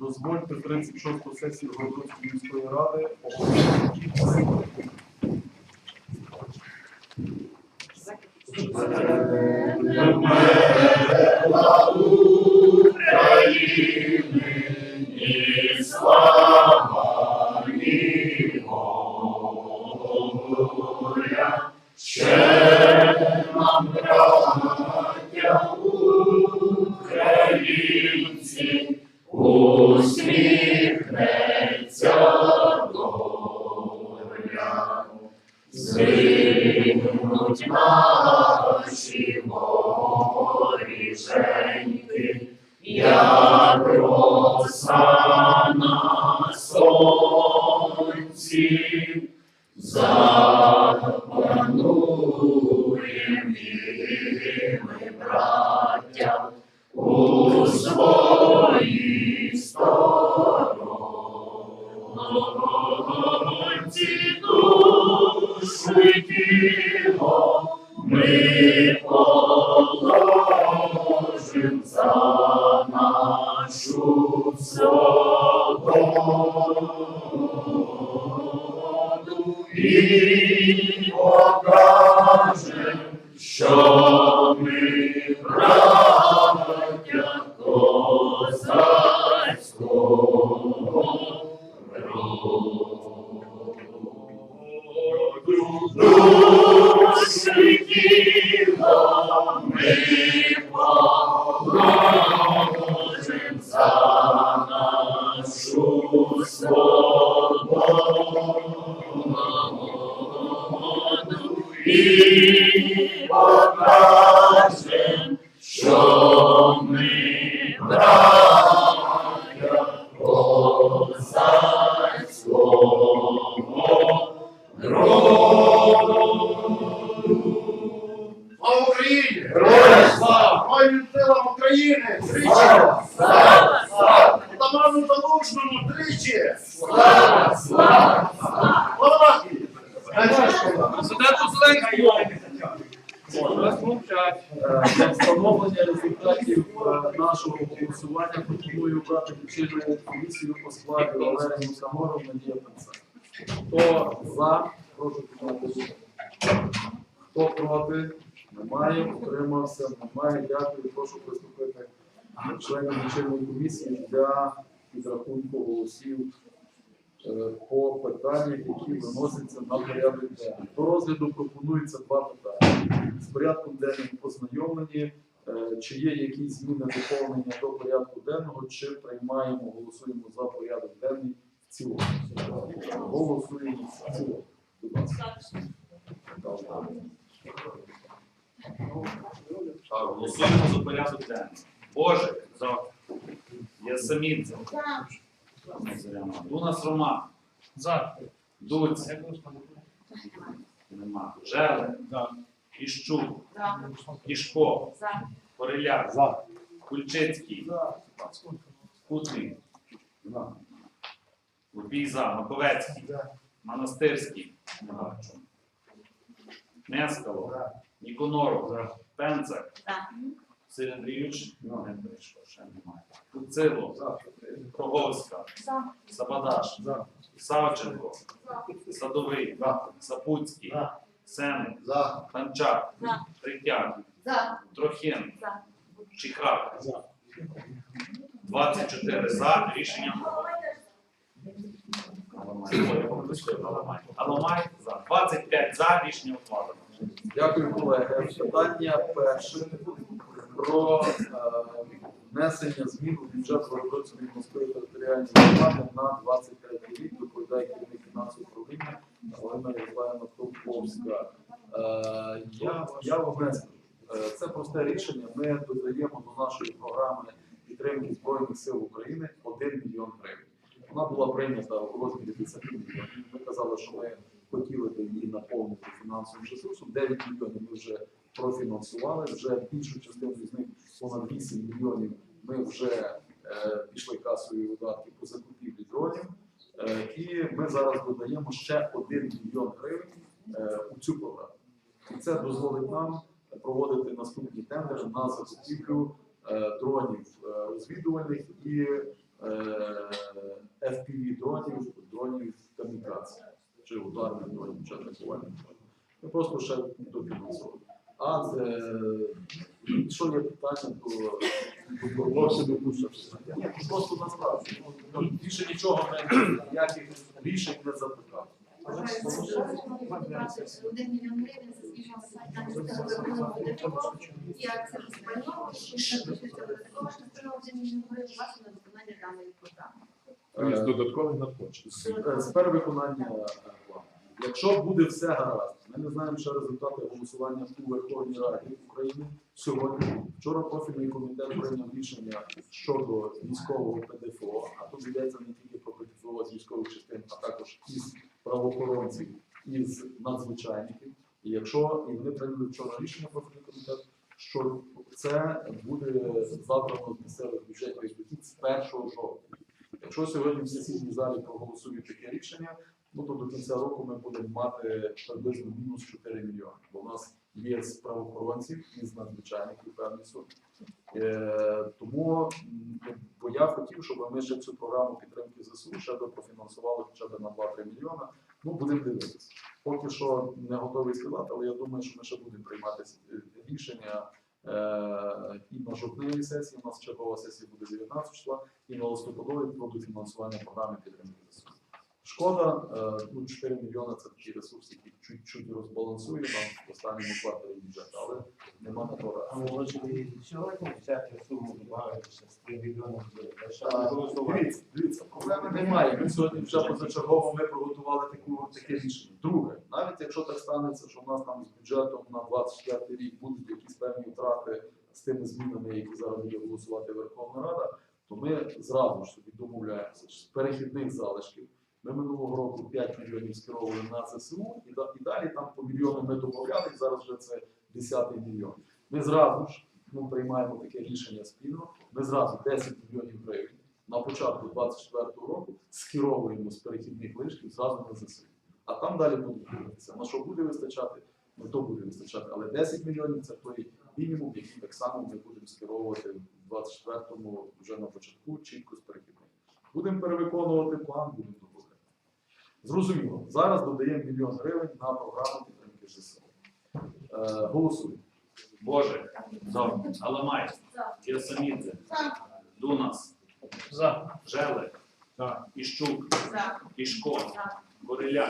Дозвольте 36 сесію Городоцької міської ради оголосити. Зимуть наші морі, женьки, як роса ми положим за нашу свободу нашу свободу Залужному! Слава! Слава! Слава! Президенту Зеленському. Встановлення результатів е, нашого голосування пропоную брати лічильну комісію по складі Валерію Самору Надія Пенса. Хто за, прошу руку. Хто проти? Немає. Утримався? Немає. Дякую. Прошу приступити членам лічильної комісії для підрахунку голосів е, по питаннях, які виносяться на порядок денний. До розгляду пропонується два питання. З порядком денним познайомлені. Е, Чи є якісь зміни доповнення до порядку денного, чи приймаємо, голосуємо за порядок денний в цілому? Голосуємо в цілому. Будь ласка. Голосуємо за порядок денний. Боже, за. Ясамінця. Дунас Роман. За. Дуць. Нема. Желе. Іщук. Ішко. Кореляк. Кульчицький. Кутлін. Лупій за. Маковецький. Монастирський. Не бачу. Нескало. Ніконоров. Пенцак. Сергій Андрійович. Не прийшов, ще немає. Куцило. Роговська. Сабадаш. Савченко. Садовий. Сапуцький. Сеник. Панчак. Третяк. Трохин. Чихак. 24 за. Рішення. Аламай за. 25 за. Рішення ухвалено. Дякую, колеги. Питання перше про е, внесення змін у бюджет Городоцької міської територіальної громади на 23 рік. Доповідає керівник фінансового управління Галина Ярославівна Товковська. Е, я, я не. Е, Це просте рішення. Ми додаємо до нашої програми підтримки Збройних сил України 1 мільйон гривень. Вона була прийнята у розмірі 10 мільйонів. Ми казали, що ми хотіли би її наповнити фінансовим ресурсом. 9 мільйонів ми вже профінансували. Вже більшу частину з них понад 8 мільйонів. Ми вже е, пішли касові видатки по закупівлі дронів. Е, і ми зараз додаємо ще 1 мільйон гривень е, у цю програму. І це дозволить нам проводити наступні тендери на закупівлю е, дронів е, розвідувальних і е, FPV дронів, дронів камікадзе, чи ударних дронів, чи атакувальних дронів. Ми просто ще дофінансовуємо. А це, якщо є питання, то просто насправді. ну, Більше нічого ми ніяких рішень не запитали. Один мільйон гривень виконувати такого, як це розпального, що що один мільйон гривень власне на виконання даної програми. Тобто додаткових надходжень. З е, перевиконання е, плану. Якщо буде все гаразд, ми не знаємо ще результати голосування у Верховній Раді України сьогодні. Вчора профільний комітет прийняв рішення щодо військового ПДФО, а тут йдеться не тільки про ПДФО з військових частин, а також із правоохоронців, із надзвичайників. І якщо і вони прийняли вчора рішення профільний комітет, що це буде забрано з місцевих бюджетів дохід з 1 жовтня. Якщо сьогодні в сесійній залі проголосують таке рішення, ну то до кінця року ми будемо мати приблизно мінус 4 мільйони. Бо у нас є з правоохоронців і з надзвичайників певний суд. Е, тому бо я хотів, щоб ми ще цю програму підтримки ЗСУ ще допрофінансували хоча б на 2-3 мільйони. Ну, будемо дивитися. Поки що не готовий сказати, але я думаю, що ми ще будемо приймати е, рішення е, і на жовтневій сесії. У нас чергова сесія буде 19 числа, і на листопадовій про дофінансування програми підтримки ЗСУ. Шкода, е, ну 4 мільйони це такий ресурс, який чуть-чуть розбалансує нам в останньому кварталі бюджету, але нема на то А може сьогодні взяти суму добавитися з 3 мільйонів гривень? Ще не А, голосувати. Дивіться, дивіться, проблеми немає. Ми сьогодні вже позачергово ми приготували таку таке рішення. Друге, навіть якщо так станеться, що в нас там з бюджетом на 24 рік будуть якісь певні втрати з тими змінами, які зараз буде голосувати Верховна Рада, то ми зразу ж собі домовляємося з перехідних залишків. Ми минулого року 5 мільйонів скеровували на ЗСУ, і, далі там по мільйону ми додавали, і зараз вже це 10 мільйон. Ми зразу ж ну, приймаємо таке рішення спільно. Ми зразу 10 мільйонів гривень на початку 24-го року скеровуємо з перехідних лишків зразу на ЗСУ. А там далі будуть дивитися. На що буде вистачати, на то буде вистачати. Але 10 мільйонів це той мінімум, який так само ми будемо скеровувати в 24-му вже на початку, чітко з перехідних. Будемо перевиконувати план, будемо. Зрозуміло, зараз додаємо мільйон гривень на програму підтримки ЗСУ. Е, голосуємо. Боже, За. Аламай, За. Дунас, За. Желек, За. Іщук, За. Ішко,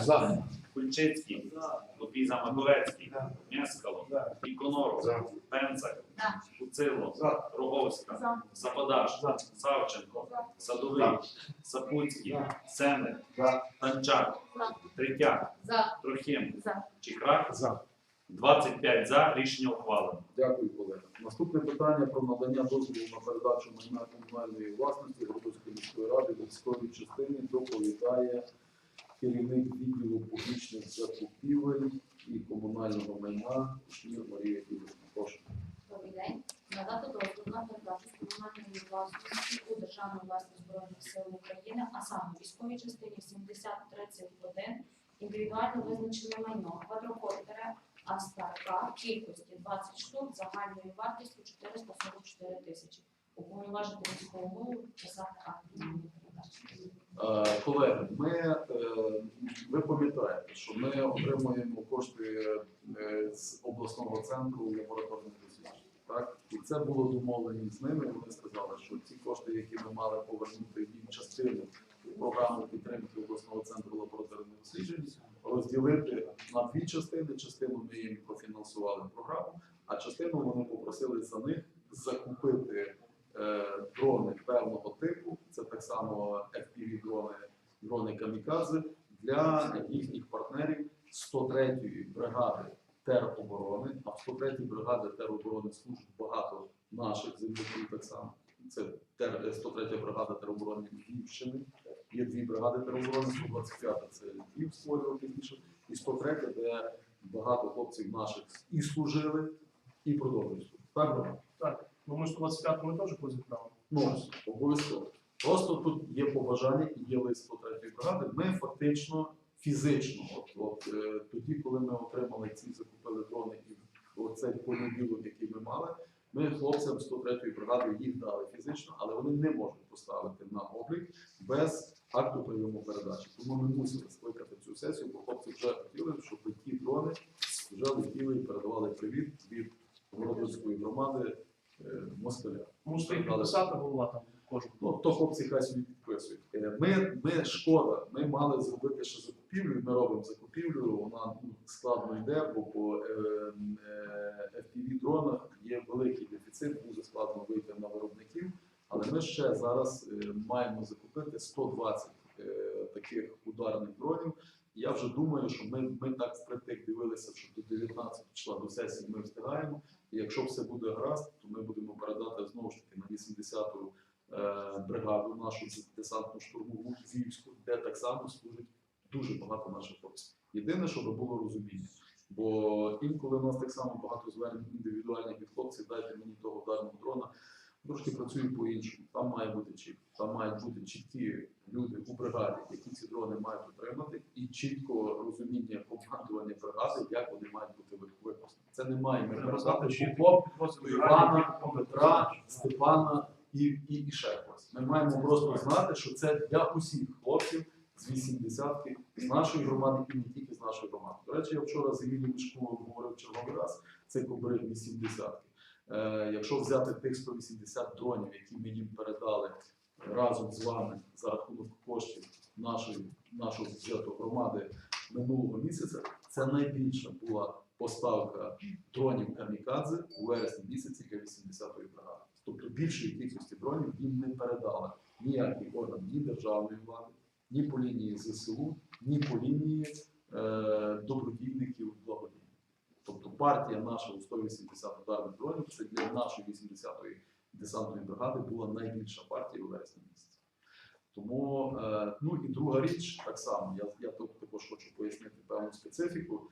За. Кульчицький, Лупіза Маковецький, За. Мєскало, Іконоров, За. Пенцак, За. Куцило, За. Роговська, За. Западаш, За. Савченко, За. Садовий, Сапуцький, За. Сенник, За. Танчак, За. Третяк, За. Трохим, За. Чікрак, За. 25 за, рішення ухвалено. Дякую, колеги. Наступне питання про надання дозволу на передачу майна комунальної власності Городоцької міської ради в військовій частині доповідає керівник відділу публічних закупівель і комунального майна Шмір Марія Кілівна. Прошу. Добрий день. Надати дозвіл на передачу комунальної власності у державну власність Збройних сил України, а саме військовій частині 7031 індивідуально визначене майно квадрокоптера Астарка кількості 20 штук загальною вартістю 444 тисячі. Уповноважити військову голову писати акт передачі. Е, Колеги, ми, е, ви пам'ятаєте, що ми отримуємо кошти е, з обласного центру лабораторних. Так? І це було домовлено з ними. Вони сказали, що ці кошти, які ми мали повернути їм частину програми підтримки обласного центру лабораторних досліджень, розділити на дві частини. Частину ми їм профінансували програму, а частину вони попросили за них закупити е, дрони певного типу. Це так само FPV дрони, дрони камікадзе для їхніх партнерів 103-ї бригади тероборони. А в 103-й бригади тероборони служить багато наших земляків так само. Це тер- 103 бригада тероборони Львівщини. Є дві бригади тероборони, 125-та це Львів створював пізніше, і 103, де багато хлопців наших і служили, і продовжують служити. Так, Роман? Так, ну ми ж 25-му теж позикрали. Ну, обов'язково. Просто тут є побажання і є лист 103 бригади. Ми фактично фізично, от, от е, тоді, коли ми отримали ці закупили дрони і оцей понеділок, який ми мали, ми хлопцям 103 бригади їх дали фізично, але вони не можуть поставити на облік без акту прийому передачі. Тому ми мусили скликати цю сесію, бо хлопці вже хотіли, щоб ті дрони вже летіли і передавали привіт від Городоцької громади е, москаля. Їх підписати, голова там кожен. Ну, то хлопці хай собі підписують. Е, Ми, ми шкода, ми мали зробити ще закупівлю, ми робимо закупівлю, вона ну, складно йде, бо по е, е, FPV дронах є великий дефіцит, дуже складно вийти на виробників. Але ми ще зараз е, маємо закупити 120 е, таких ударних дронів. Я вже думаю, що ми, ми так впритик дивилися, що до 19 числа до сесії ми встигаємо. І якщо все буде гаразд, то ми будемо передати знову ж таки на 80-ту е, бригаду, нашу десантну штурмову Львівську, де так само служить дуже багато наших хлопців. Єдине, щоб було розуміння. Бо інколи у нас так само багато звернень індивідуальних від хлопців, дайте мені того ударного дрона. Трошки працюють по-іншому. Там має бути чітко. Там мають бути чіткі люди у бригаді, які ці дрони мають отримати, і чітко розуміння командування бригади, як вони мають бути використані. Це не має ми передати підрозділ Івана, Петра, Степана і, і, і ще когось. Ми маємо просто знати, що це для усіх хлопців з 80-ки, з нашої громади і не тільки з нашої громади. До речі, я вчора з Емілією Мішковою говорив черговий раз, це кобри 80-ки. Е, якщо взяти тих 180 дронів, які ми їм передали разом з вами за рахунок коштів нашої, нашого бюджету громади минулого місяця, це найбільша була поставка дронів камікадзе у вересні місяці для 80-ї бригади. Тобто більшої кількості дронів їм не передали ніякий орган ні державної влади, ні по лінії ЗСУ, ні по лінії е, добровільників благодійних. Тобто партія наша у 180 ударних дронів це для нашої 80-ї десантної бригади була найбільша партія у вересні місяці. Тому, е, ну і друга річ, так само, я, я також хочу пояснити певну специфіку,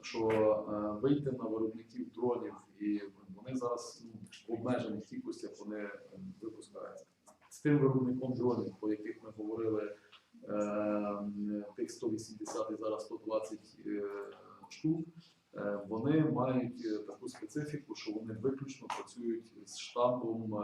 що е, вийти на виробників дронів, і вони зараз ну, в обмежених кількостях вони е, випускаються. З тим виробником дронів, по яких ми говорили, тих 180 і зараз 120 е, штук, е, вони мають е, таку специфіку, що вони виключно працюють з штабом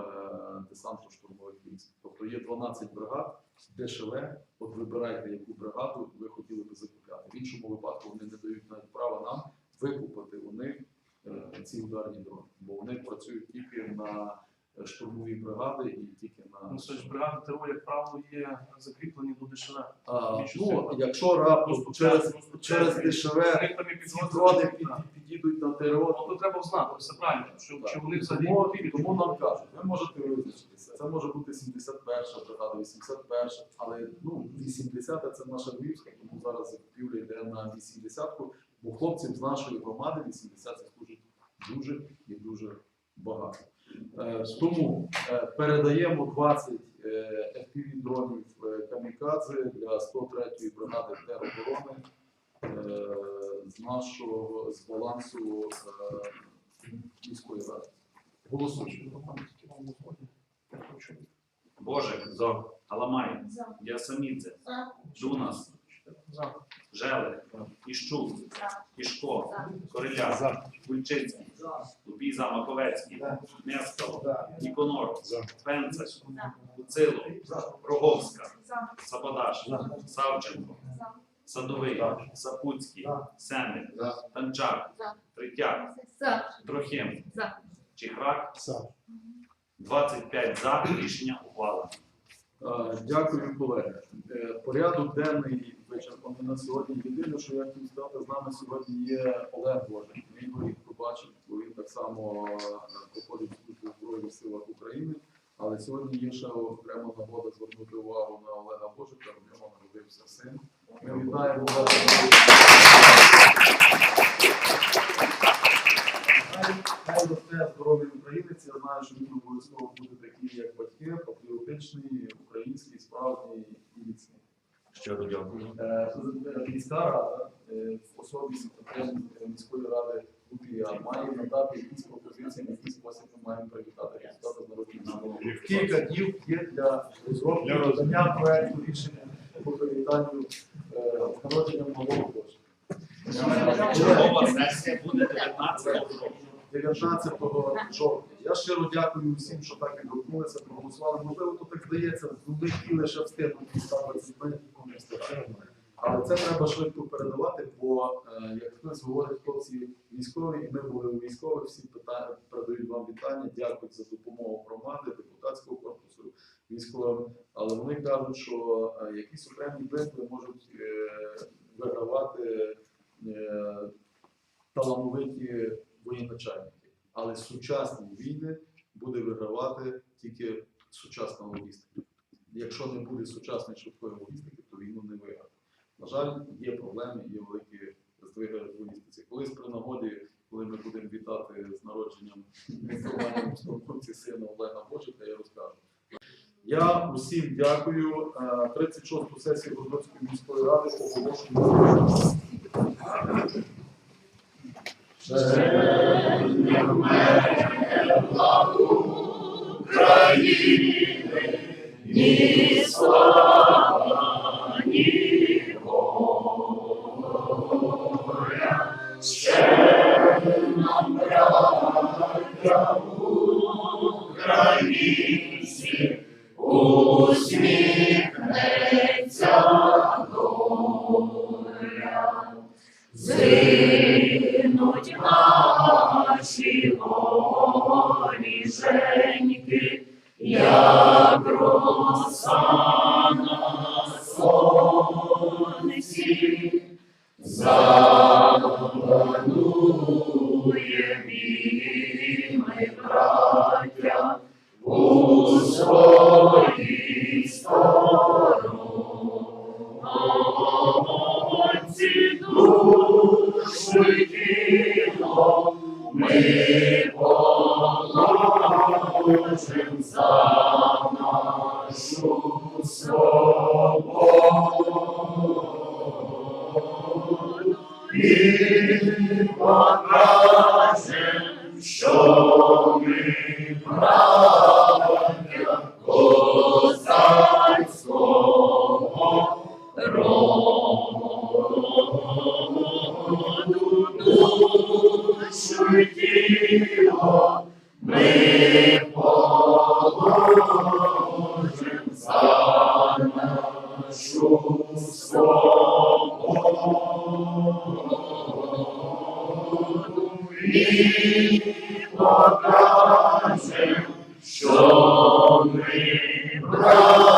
десантно-штурмових військ. Тобто є 12 бригад, ДШВ, от вибирайте, яку бригаду ви хотіли би закупляти. В іншому випадку вони не дають навіть права нам викупити е, ці ударні дрони, бо вони працюють тільки на штурмові бригади і тільки на Ну, це ж бригади ТРО, як правило, є закріплені до ДШВ. а, більшості ну, якщо раптом Просто через, просто через ДШВ У там є ці підрозділи, дрони так. під, підійдуть на ТРО, Ну, то треба знати, все правильно, що, чи вони взагалі Тому, потрібні. тому нам кажуть, ви можете визначитися. Це може бути 71 бригада, 81, але ну, 80 це наша Львівська, тому зараз закупівля йде на 80-ку, бо хлопців з нашої громади 80 це служить дуже і дуже багато. Е, тому е, передаємо 20 е, FPV дронів камікадзе для 103-ї бригади тероборони з нашого з балансу міської ради. Голосуємо. Божик, за. Аламай, Ясамідзе, Дунас, За. Желек, Іщук, Ішко, За. Кульчицький, Лубіза, Маковецький, Нескало, Ніконор, Пенцель, За. Куцило, Роговська, Сабадаш, Савченко, Садовий, Сапуцький, Семик, Танчак. Третяк, Трохим, Чихрак, 25 за, рішення ухвалено. Дякую, колеги. Е, Порядок денний вичерпаний на сьогодні. Єдине, що я хотів сказати, з нами сьогодні є Олег Божик. Ми його їх побачив, бо він так само е, проходить службу в Збройних силах України. Але сьогодні є ще окрема нагода звернути увагу на Олега Божика. В нього народився син. Ми вітаємо Олега. Росте здоровий українець. Я знаю, що він обов'язково буде такий, як батьки, патріотичний, український, справжній і міцний. Щиро дякую. Е, е, Міська е, в особі міської ради Лупія має надати якісь пропозиції, в який спосіб ми маємо привітати результати з народним Кілька днів є для розробки розробки. проекту рішення по привітанню е, народженням нового кошту. Чергова сесія буде 19 року. 19 жовтня. Я щиро дякую всім, що так відгукнулися, проголосували. Можливо, то так здається, ми хотіли ще встигнути ставити ми не встигаємо. Але це треба швидко передавати, бо е, як хтось говорить, хлопці військові, і ми були у військових, всі питання передають вам вітання, дякують за допомогу громади, депутатського корпусу, військовим. Але вони кажуть, що е, якісь окремі битви можуть е, вигравати талановиті воєначальники. Але сучасні війни буде вигравати тільки сучасна логістика. Якщо не буде сучасної швидкої логістики, то війну не виграти. На жаль, є проблеми, є великі здвиги в логістиці. Колись при нагоді, коли ми будемо вітати з народженням інформації конструкції сина Олега Бочика, я розкажу. Я усім дякую. Е, 36-ту сесію Володимирської міської ради оголошую. Зинуть як роса покажем, що ми браття і покажем, що ми браття